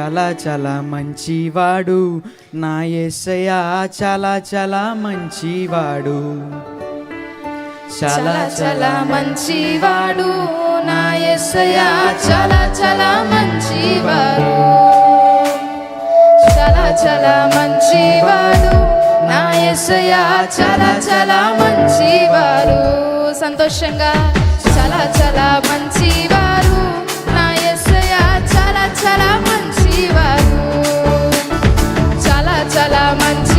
చాలా చాలా మంచివాడు నా యేసయ్య చాలా చాలా మంచివాడు చాలా చాలా మంచివాడు నా యేసయ్య చాలా చాలా మంచివాడు చాలా చాలా మంచివాడు నా యేసయ్య చాలా చాలా మంచివాడు సంతోషంగా చాలా చాలా మంచివారు నా యేసయ్య చాలా చాలా మంచి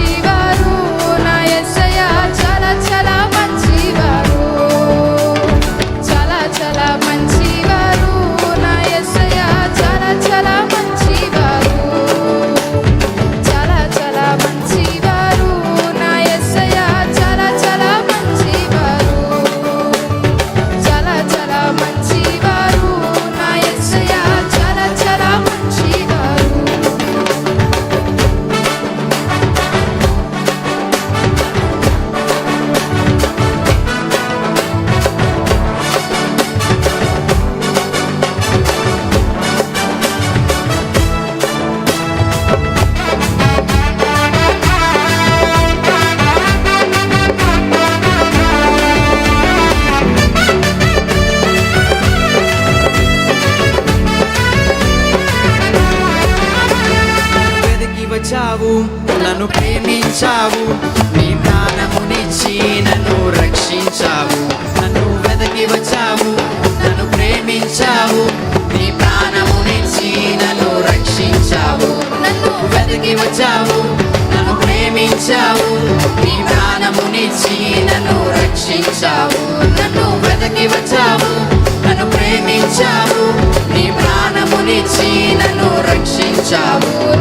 వెతికి నన్ను ప్రేమించావు నీ ప్రాణమునిచ్చి నన్ను రక్షించావు నన్ను వెతికి వచ్చావు నన్ను ప్రేమించావు నీ ప్రాణమునిచ్చి నన్ను రక్షించావు నన్ను వెతికి వచ్చావు నన్ను ప్రేమించావు నీ ప్రాణమునిచ్చి నన్ను రక్షించావు నన్ను వెతికి వచ్చావు నన్ను ప్రేమించావు నీ ప్రాణమునిచ్చి నన్ను రక్షించావు.